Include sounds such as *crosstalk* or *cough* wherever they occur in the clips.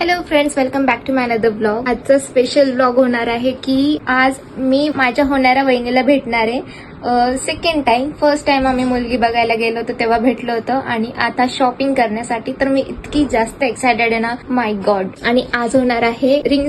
Hello friends welcome back to my another blog आजचा special blog होणार आहे की आज मी माझ्या होणाऱ्या वहिनीला भेटणार आहे. सेकंड टाइम फर्स्ट टाइम आम्ही मुलगी बघायला गेलो होतो तेव्हा भेटलो होतो. आणि आता शॉपिंग करण्यासाठी तर मी इतकी जास्त एक्सायटेड आहे ना. माय गॉड आणि आज होणार आहे रिंग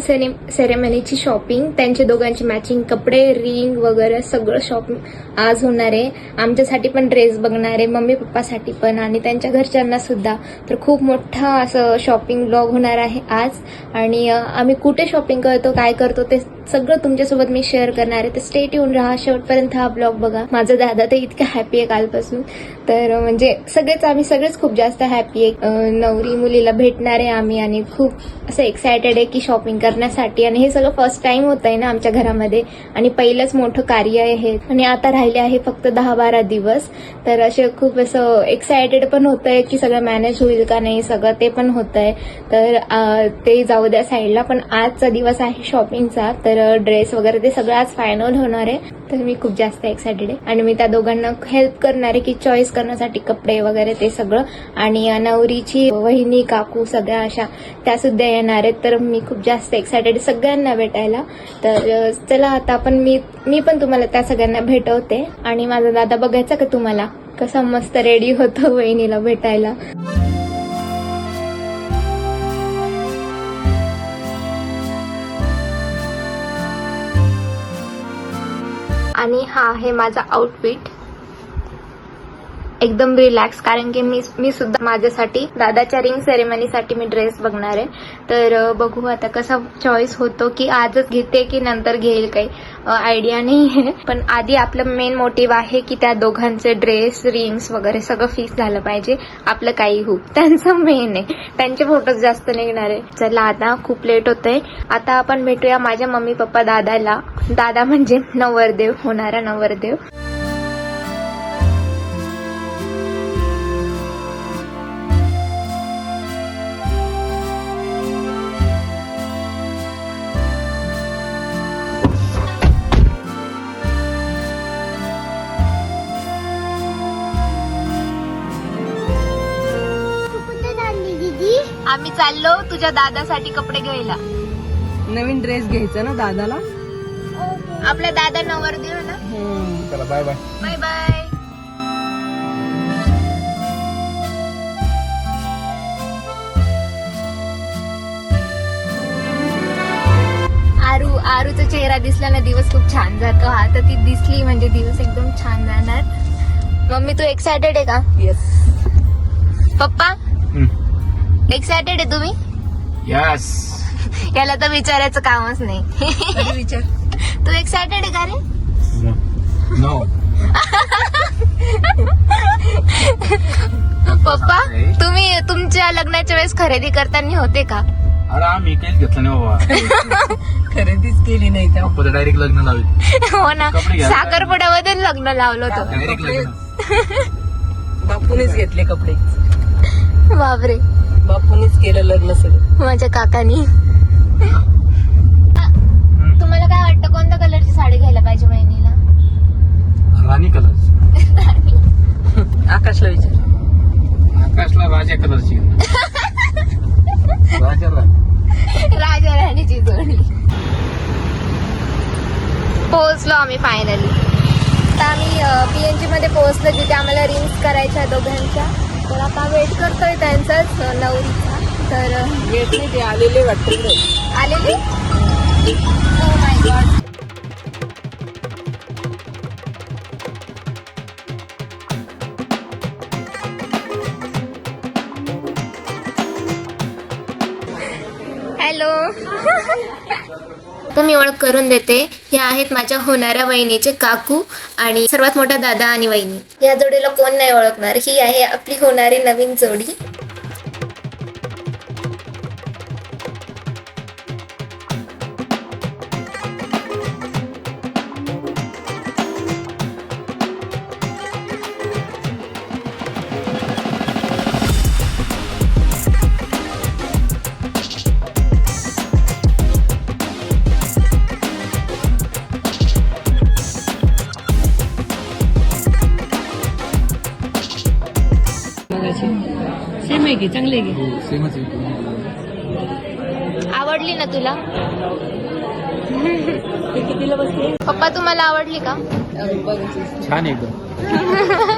सेरेमनीची शॉपिंग त्यांचे दोघांचे मॅचिंग कपडे रिंग वगैरे सगळं शॉपिंग आज होणार आहे. आमच्यासाठी पण ड्रेस बघणार आहे मम्मी पप्पासाठी पण आणि त्यांच्या घरच्यांना सुद्धा. तर खूप मोठा असं शॉपिंग ब्लॉग होणार आहे आज. आणि आम्ही कुठे शॉपिंग करतो काय करतो ते सगळं तुमच्यासोबत मी शेअर करणार आहे. तर स्टेट येऊन राहा. शेवटपर्यंत हा ब्लॉग बघा माझा दादा तर इतका हॅपी आहे कालपासून. तर म्हणजे सगळेच आम्ही सगळेच खूप जास्त हॅपी आहे. नवरी मुलीला भेटणार आहे आम्ही आणि खूप असं एक्सायटेड आहे की शॉपिंग करण्यासाठी. आणि हे सगळं फर्स्ट टाइम होत आहे ना आमच्या घरामध्ये. आणि पहिलंच मोठं कार्य आहे हे. आणि आता राहिले आहे फक्त दहा बारा दिवस. तर असे खूप असं एक्सायटेड पण होत आहे की सगळं मॅनेज होईल का नाही सगळं ते पण होत आहे. तर ते जाऊ द्या साईडला पण आजचा दिवस आहे शॉपिंगचा तर ड्रेस वगैरे ते सगळं आज फायनल होणार आहे. तर मी खूप जास्त एक्सायटेड आहे. आणि मी त्या दोघांना हेल्प करणार आहे की चॉईस करण्यासाठी कपडे वगैरे ते सगळं. आणि नवरीची वहिनी काकू सगळ्या अशा त्या सुद्धा येणार आहेत. तर मी खूप जास्त एक्सायटेड सगळ्यांना भेटायला. तर चला आता आपण मी मी पण तुम्हाला त्या सगळ्यांना भेटवते. आणि माझा दादा बघायचा का तुम्हाला? कसा मस्त रेडी होतो वहिनीला भेटायला. आणि हा आहे माझा आउटफिट एकदम रिलॅक्स कारण की मी मी सुद्धा माझ्यासाठी दादाच्या रिंग सेरेमनीसाठी मी ड्रेस बघणार आहे. तर बघू आता कसा चॉईस होतो की आजच घेते की नंतर घेईल काही आयडिया नाही आहे. पण आधी आपलं मेन मोटिव्ह आहे की त्या दोघांचे ड्रेस रिंग्स वगैरे सगळं फिक्स झालं पाहिजे. आपलं काही हो *laughs* त्यांचं मेन आहे. त्यांचे फोटोज जास्त निघणार आहे. चला आता खूप लेट होतंय. आता आपण भेटूया माझ्या मम्मी पप्पा दादाला. दादा म्हणजे नवरदेव होणारा नवरदेव. तुझ्या दादासाठी कपडे घ्यायला. नवीन ड्रेस घ्यायचा ना दादाला? आपला दादा नवरदेव आहे ना? चला bye bye bye bye Aaru आरूचा चेहरा दिसला ना दिवस खूप छान जातो. हा तर ती दिसली म्हणजे दिवस एकदम छान जाणार. मम्मी तू एक्सायटेड आहे का? Yes papa? एक्सायटेड आहे तुम्ही? यस याला तर विचारायचं कामच नाही. विचार. *laughs* तू एक्सायटेड आहे का रे? नो *laughs* पप्पा तुम्ही तुमच्या लग्नाच्या वेळेस खरेदी करताना होते का? अरे आम्ही काहीच घेतलं नाही बाबा. *laughs* खरेदीच केली नाही त्या डायरेक्ट लग्न लावली. हो ना. साखरपुड्यामध्ये लग्न लावलं होतं. डायरेक्ट लग्न. बापूनेच घेतले कपडे. बापरे. बापूनेच केलं लग्न सगळं. माझ्या काकानी. तुम्हाला काय वाटतं कोणत्या कलरची साडी घ्यायला पाहिजे बहिणीला राणी कलर *laughs* आकाशला विचार. आकाशला राजा कलरची राजा राजा राणीची जोडी. पोहोचलो आम्ही फायनली आता आम्ही पीएनजी मध्ये पोहोचलो जिथे आम्हाला रिंग्स करायच्या दोघांच्या. तर आता वेट करतोय त्यांचाच नवरीचा. तर नाही ते आलेले वाटतं आलेली? Oh my God. तर मी ओळख करून देते. हे आहेत माझ्या होणाऱ्या वहिनीचे काकू आणि सर्वात मोठा दादा आणि वहिनी. या जोडीला कोण नाही ओळखणार? ही आहे आपली होणारी नवीन जोडी. की चांगले आहे. की सेमच आवडली ना तुला? *laughs* कितीला बसले? पप्पा तुम्हाला आवडली का? छान एकदम. *laughs*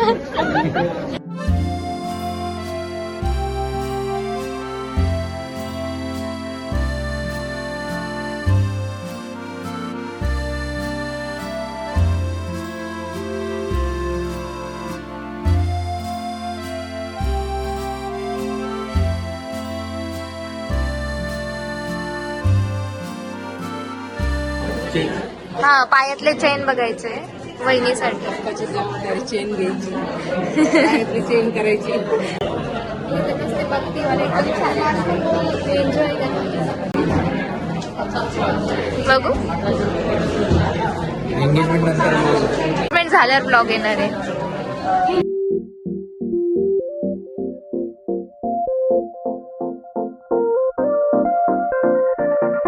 पायातले चेन बघायचे वहिनीसाठी. चेन घ्यायची. चेन करायची. बघू. एंगेजमेंट नंतर झाल्यावर ब्लॉग येणार आहे.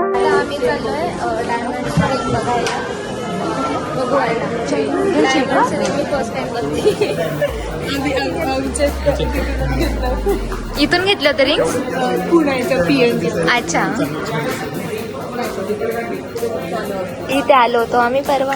आता आम्ही चाललोय डायमंड बघायला. इथून घेतलं पीएनजी अच्छा. इथे आलो होतो आम्ही परवा.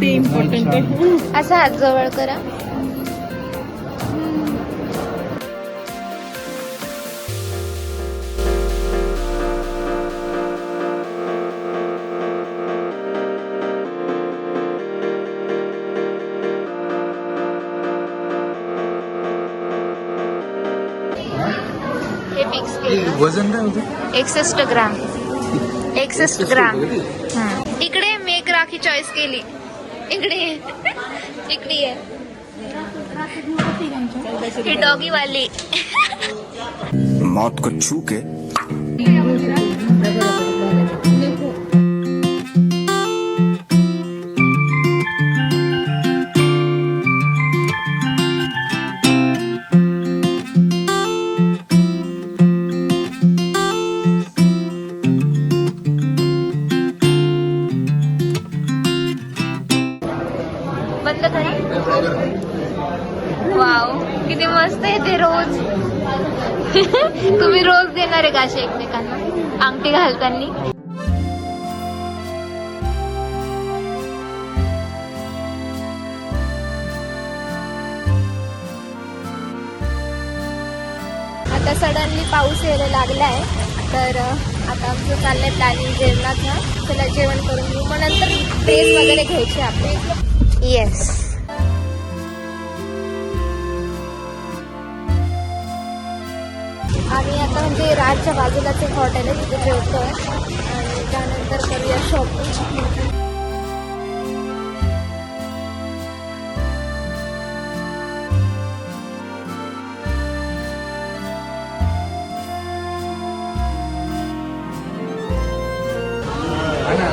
ते इम्पॉर्टंट आहे. असा हात जवळ करा. वज़न काय होतं? एकसष्ट ग्राम. एकसष्ट ग्राम. हं. इकडे मी एक राखी चॉईस केली. इकडे. ये. इकडे इकड़ी ही डॉगी वाली. मौत को छू के असे एकमेकांना अंगठी घालताना आता सडनली पाऊस यायला लागलाय. तर आता आमचं चाललंय प्लॅनिंग जेवणाचं. त्याला जेवण करून घेऊ. मग नंतर ड्रेस वगैरे घ्यायचे आपले. येस आम्ही आता म्हणजे राजच्या बाजूलाच एक हॉटेल आहे तिथे जेवतोय आणि त्यानंतर करूया शॉपिंग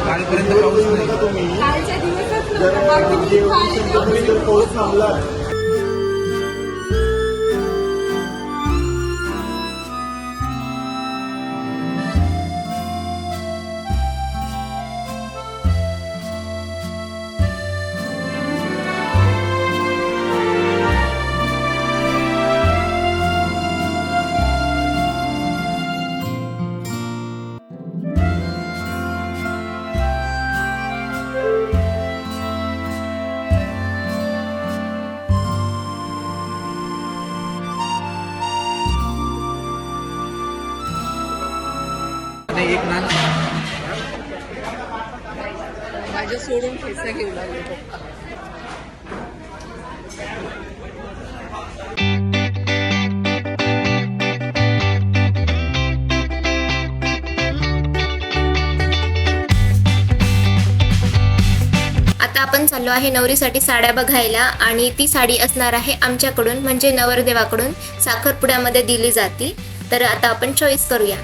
कालपर्यंत पाऊस नाही आणि सोडून पैसा घेऊ लागले. आता आपण चाललो आहे नवरीसाठी साड्या बघायला आणि ती साडी असणार आहे आमच्याकडून म्हणजे नवरदेवाकडून साखरपुड्यामध्ये दिली जाते तर आता आपण चॉईस करूया.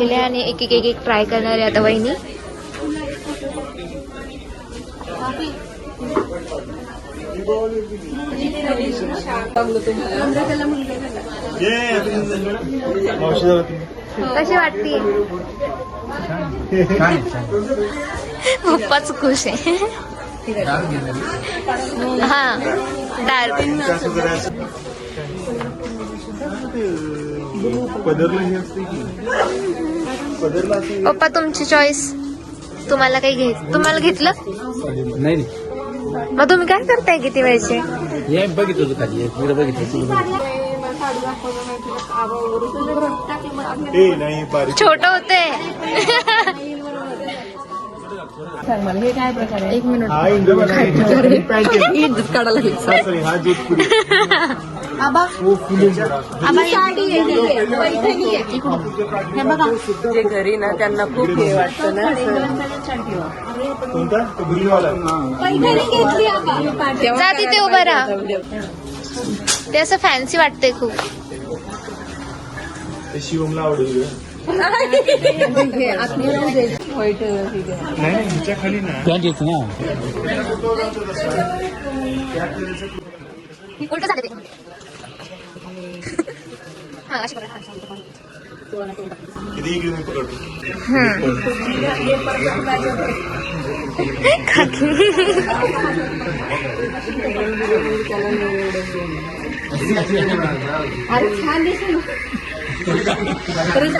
केल्या आणि एक एक एक एक ट्राय करणार आहे आता वहिनी. कशी वाटते? पप्पाच खुश आहे. हा डार्क. पदरला हे असते की पदरला असते पप्पा तुमची चॉईस तुम्हाला काही घ्यायचं तुम्हाला घेतलं? नाही मग तुम्ही काय करताय किती वेळचे? हे बघितलं होतं खाली. पुढे बघितलं ए नाही बारीक छोट होते हे काय प्रकार एक मिनिट हा ही *laughs* *laughs* *laughs* काढायला हा आबा आबा साडी हे बघा जे घरी ना त्यांना खूप हे वाटतं ना जा तिथे उभं राहा. ते असं फॅन्सी वाटतंय खूप शिवमला आवडेल. हे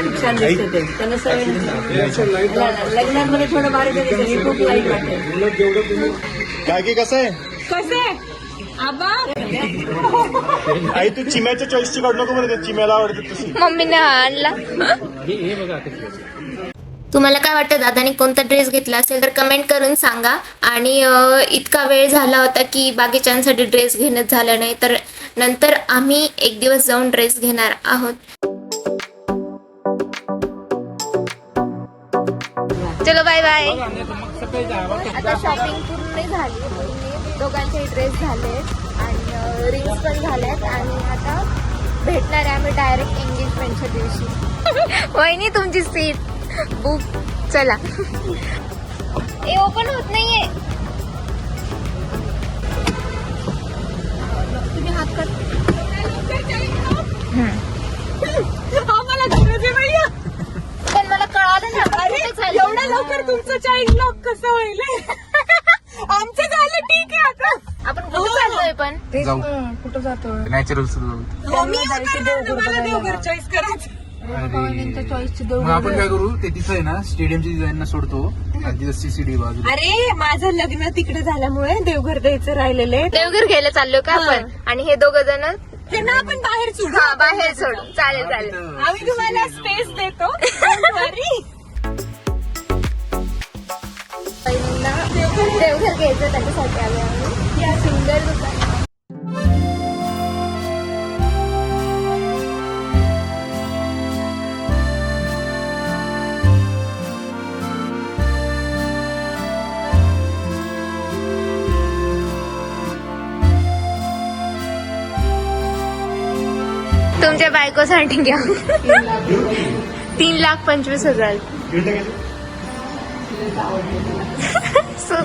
खूप छान दिसते ते त्यांना सवय लग्नांमध्ये थोडं बारीक खूप लाईट वाटतं काय की कसं? आहे कसे? आबा. आई तू चिम्याच्या चॉईसची काढू नको बरं ते चिम्याला आवडते तशी. मम्मीने हा आणला तुम्हाला काय वाटतं दादाने कोणता ड्रेस घेतला असेल तर कमेंट करून सांगा. आणि इतका वेळ झाला होता की बाकीच्यांसाठी ड्रेस घेणं झालं नाही तर नंतर आम्ही एक दिवस जाऊन ड्रेस घेणार आहोत. चलो बाय बाय आता शॉपिंग पूर्ण झाली. दोघांचे ड्रेस झाले आणि रिंग्स पण झाल्यात आणि आता भेटणार आहे आम्ही डायरेक्ट एंगेजमेंटच्या दिवशी. *laughs* वहिनी तुमची सीट बुक चला. *laughs* ए ओपन होत नाहीये. तुम्ही हात कर. *laughs* पण मला कळालं ना? एवढ्या लवकर तुमचं चाइल्ड लॉक कसं होईल आमचं झालं ठीक आहे आता आपण कुठे चाललोय पण जाऊ कुठं जातो नॅचरल मी उतरणार, मला देवघर चॉईस करायचं. मग आपण काय करू ते तिथं आहे ना स्टेडियमची डिझाईन सोडतो. आणि तिथं सीसीडी बाजूला. अरे माझं लग्न तिकडे झाल्यामुळे देवघर द्यायचं राहिलेले देवघर घ्यायला चाललोय का आपण? आणि हे दोघ जण? त्यांना आपण बाहेर सोडू. हा बाहेर सोडू. चालेल चालेल. आम्ही तुम्हाला स्पेस देतो. देवघर घ्यायचं त्याच्यासाठी आलो आम्ही. या सुंदर दुकान तुमच्या घ्या तीन लाख पंचवीस हजार. सो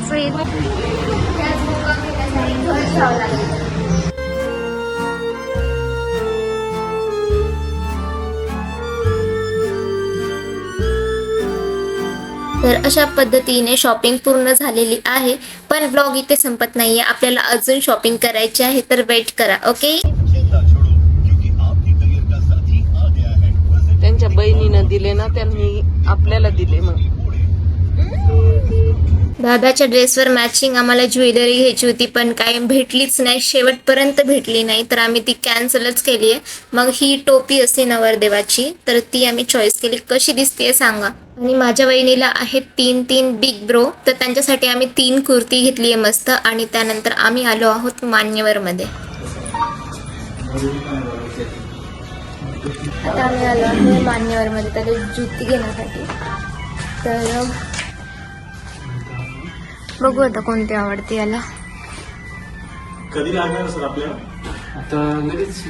तर अशा पद्धतीने शॉपिंग पूर्ण झालेली आहे. पण ब्लॉग इथे संपत नाहीये. आपल्याला अजून शॉपिंग करायची आहे तर वेट करा ओके त्यांच्या बहिणीनं दिले ना त्यांनी आपल्याला दिले मग. दादाच्या ड्रेसवर मॅचिंग आम्हाला ज्वेलरी घ्यायची होती पण काय भेटलीच नाही. शेवटपर्यंत भेटली नाही तर आम्ही ती कॅन्सलच केली आहे. मग ही टोपी असते नवरदेवाची तर ती आम्ही चॉईस केली. कशी दिसते सांगा. आणि माझ्या वहिनीला आहेत तीन तीन बिग ब्रो तर त्यांच्यासाठी आम्ही तीन कुर्ती घेतली आहे मस्त. आणि त्यानंतर आम्ही आलो आहोत मान्यवरमध्ये. आता आम्ही आलो आहे मान्यवरमध्ये त्याला जुती घेण्यासाठी. तर बघू आता कोणती आवडते याला. कधी लागणार सर आपल्याला? आता लगेच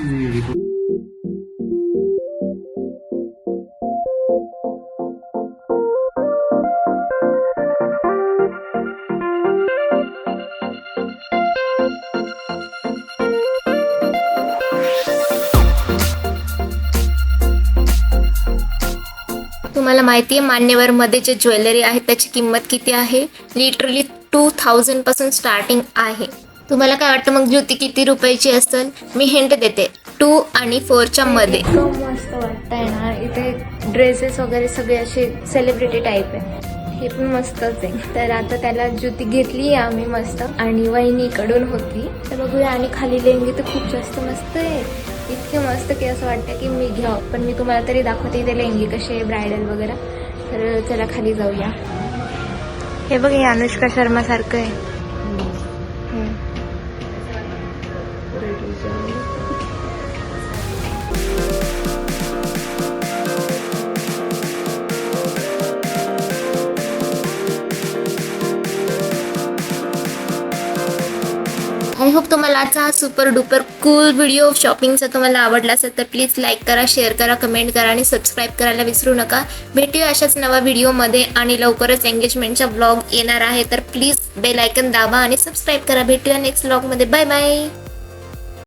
तुम्हाला माहिती आहे मान्यवरमध्ये जे ज्वेलरी आहे त्याची किंमत किती आहे? लिटरली टू थाउजंडपासून स्टार्टिंग आहे. तुम्हाला काय वाटतं मग ज्योती किती रुपयाची असेल? मी हिंट देते. टू आणि फोरच्या मध्ये. मस्त वाटतंय ना. इथे ड्रेसेस वगैरे सगळे असे सेलिब्रिटी टाईप आहे. हे पण मस्तच आहे. तर आता त्याला ज्योती घेतली आहे आम्ही मस्त. आणि वहिनीकडून होती. तर बघूया आणि खाली लेंगी तर खूप जास्त मस्त आहे. इतके मस्त की असं वाटतं की मी घ्यावं. पण मी तुम्हाला तरी दाखवते इथे लेंगी आहे ब्रायडल वगैरे. तर चला खाली जाऊया. हे बघ हे अनुष्का शर्मा सारखं आहे. आय होप तुम्हाला आजचा हा सुपर डुपर कूल व्हिडिओ शॉपिंगचा तुम्हाला आवडला असेल तर प्लीज लाईक करा शेअर करा कमेंट करा आणि सबस्क्राईब करायला विसरू नका. भेटूया अशाच नवा व्हिडिओमध्ये आणि लवकरच एंगेजमेंटचा ब्लॉग येणार आहे. तर प्लीज बेल आयकन दाबा आणि सबस्क्राईब करा. भेटूया नेक्स्ट ब्लॉगमध्ये बाय बाय